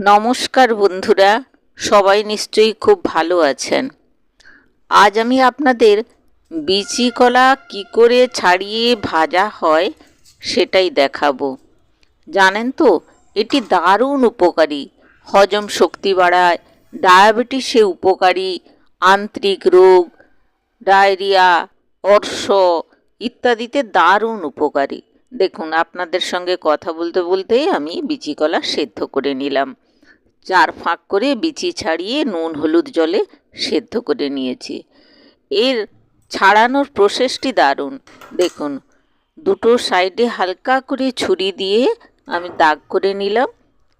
নমস্কার বন্ধুরা, সবাই নিশ্চয়ই খুব ভালো আছেন। আজ আমি আপনাদের বিচি কলা কী করে ছাড়িয়ে ভাজা হয় সেটাই দেখাবো। জানেন তো, এটি দারুণ উপকারী। হজম শক্তি বাড়ায়, ডায়াবেটিসে উপকারী, আন্ত্রিক রোগ, ডায়রিয়া, অর্শ ইত্যাদিতে দারুণ উপকারী। দেখুন, আপনাদের সঙ্গে কথা বলতে বলতেই আমি বিচি কলা সেদ্ধ করে নিলাম। চার ফাঁক করে বিচি ছাড়িয়ে নুন, হলুদ জলে সেদ্ধ করে নিয়েছি। এর ছাড়ানোর প্রসেসটি দারুণ। দেখুন, দুটো সাইডে হালকা করে ছুরি দিয়ে আমি দাগ করে নিলাম।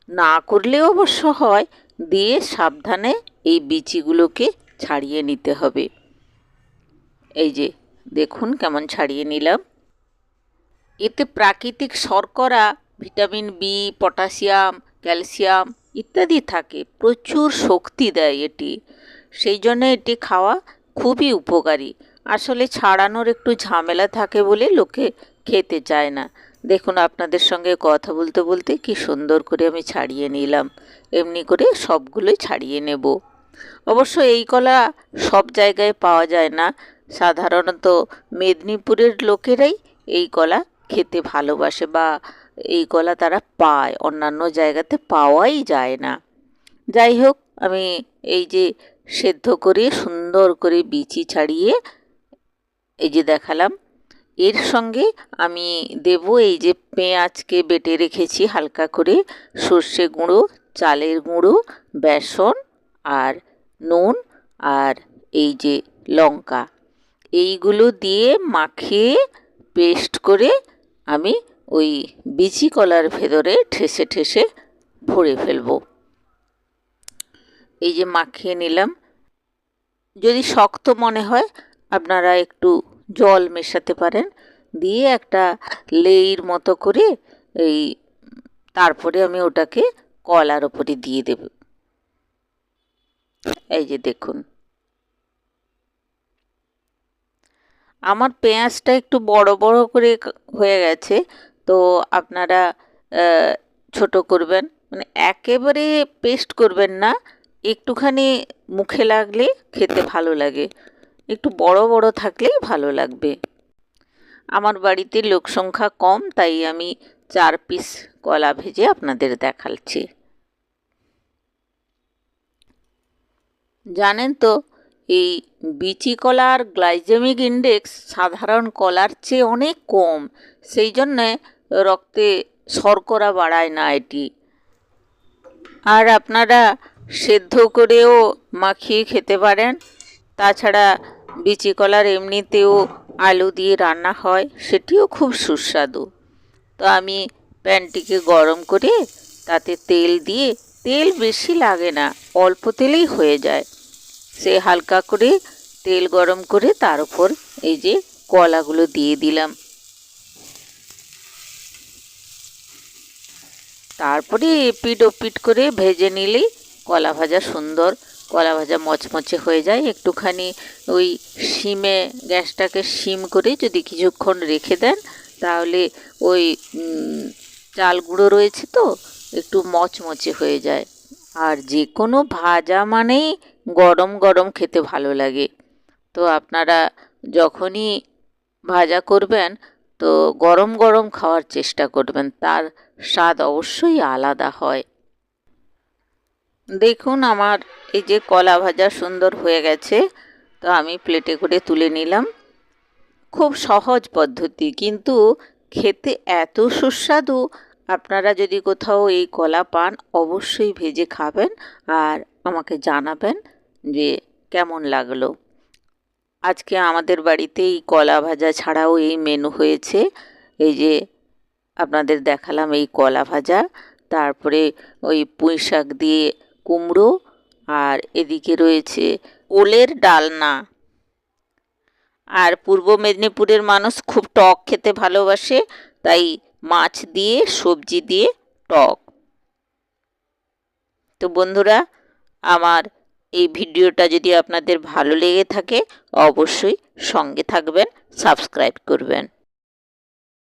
না করলে অবশ্য হয়, দিয়ে সাবধানে এই বিচিগুলোকে ছাড়িয়ে নিতে হবে। এই যে, দেখুন কেমন ছাড়িয়ে নিলাম। এতে প্রাকৃতিক শর্করা, ভিটামিন বি পটাশিয়াম, ক্যালসিয়াম ইত্যাদি থাকে। প্রচুর শক্তি দেয় এটি। সেই জন্য এটি খাওয়া খুবই উপকারী। আসলে ছাড়ানোর একটু ঝামেলা থাকে বলে লোকে খেতে চায় না। দেখুন, আপনাদের সঙ্গে কথা বলতে বলতে কি সুন্দর করে আমি ছাড়িয়ে নিলাম। এমনি করে সবগুলোই ছাড়িয়ে নেব। অবশ্য এই কলা সব জায়গায় পাওয়া যায় না। সাধারণত মেদিনীপুরের লোকেরাই এই কলা খেতে ভালোবাসে বা এই কলা তারা পায়, অন্যান্য জায়গাতে পাওয়াই যায় না। যাই হোক, আমি এই যে সেদ্ধ করে, সুন্দর করে বিচি ছাড়িয়ে এই যে দেখালাম, এর সঙ্গে আমি দেব এই যে পেঁয়াজকে বেটে রেখেছি হালকা করে, সর্ষে গুঁড়ো, চালের গুঁড়ো, বেসন আর নুন আর এই যে লঙ্কা। এইগুলো দিয়ে মাখিয়ে, পেস্ট করে আমি ওই বিচি কলার ভেতরে ঠেসে ঠেসে ভরে ফেলব। এই যে মাখিয়ে নিলাম। যদি শক্ত মনে হয়, আপনারা একটু জল মেশাতে পারেন। দিয়ে একটা লেইর মতো করে এই তারপরে আমি ওটাকে কলার ওপরে দিয়ে দেব। এই যে দেখুন। আমার পেঁয়াজটা একটু বড় বড় করে হয়ে গেছে। তো আপনারা ছোট করবেন। মানে একেবারে পেস্ট করবেন না। একটুখানি মুখে লাগলে খেতে ভালো লাগে। একটু বড় বড় থাকলেই ভালো লাগবে। আমার বাড়িতে লোক সংখ্যা কম, তাই আমি চার পিস কলা ভেজে আপনাদের দেখাচ্ছি। জানেন তো এই বিচি কলার গ্লাইজেমিক ইন্ডেক্স সাধারণ কলার চেয়ে অনেক কম। সেই জন্যে রক্তে শর্করা বাড়ায় না এটি। আর আপনারা সেদ্ধ করেও মাখিয়ে খেতে পারেন। তাছাড়া বিচি কলার এমনিতেও আলু দিয়ে রান্না হয়, সেটিও খুব সুস্বাদু। তো আমি প্যানটিকে গরম করে তাতে তেল দিয়ে, তেল বেশি লাগে না, অল্প তেলেই হয়ে যায়। সে হালকা করে তেল গরম করে তার উপর এই যে কলাগুলো দিয়ে দিলাম। তারপরে এপিট ওপিট করে ভেজে নিলেই কলা ভাজা সুন্দর, কলা ভাজা মচমচে হয়ে যায়। একটুখানি ওই শিমে, গ্যাসটাকে শিম করে যদি কিছুক্ষণ রেখে দেন, তাহলে ওই চাল গুঁড়ো রয়েছে তো, একটু মচমচে হয়ে যায়। আর যে কোনো ভাজা মানেই গরম গরম খেতে ভালো লাগে। তো আপনারা যখনই ভাজা করবেন, তো গরম গরম খাওয়ার চেষ্টা করবেন, তার স্বাদ অবশ্যই আলাদা হয়। দেখুন আমার এই যে কলা ভাজা সুন্দর হয়ে গেছে, তো আমি প্লেটে করে তুলে নিলাম। খুব সহজ পদ্ধতি, কিন্তু খেতে এত সুস্বাদু আপনারা যদি কোথাও এই কলা পান, অবশ্যই ভেজে খাবেন আর আমাকে জানাবেন যে কেমন লাগল। আজকে আমাদের বাড়িতে এই কলা ভাজা ছাড়াও এই মেনু হয়েছে। এই যে আপনাদের দেখালাম এই কলা ভাজা, তারপরে ওই পুঁই শাক দিয়ে কুমড়ো, আর এদিকে রয়েছে ওলের ডালনা। আর পূর্ব মেদিনীপুরের মানুষ খুব টক খেতে ভালোবাসে, তাই মাছ দিয়ে, সবজি দিয়ে, টক। তো বন্ধুরা, আমার এই ভিডিওটা যদি আপনাদের ভালো লেগে থাকে, অবশ্যই সঙ্গে থাকবেন, সাবস্ক্রাইব করবেন।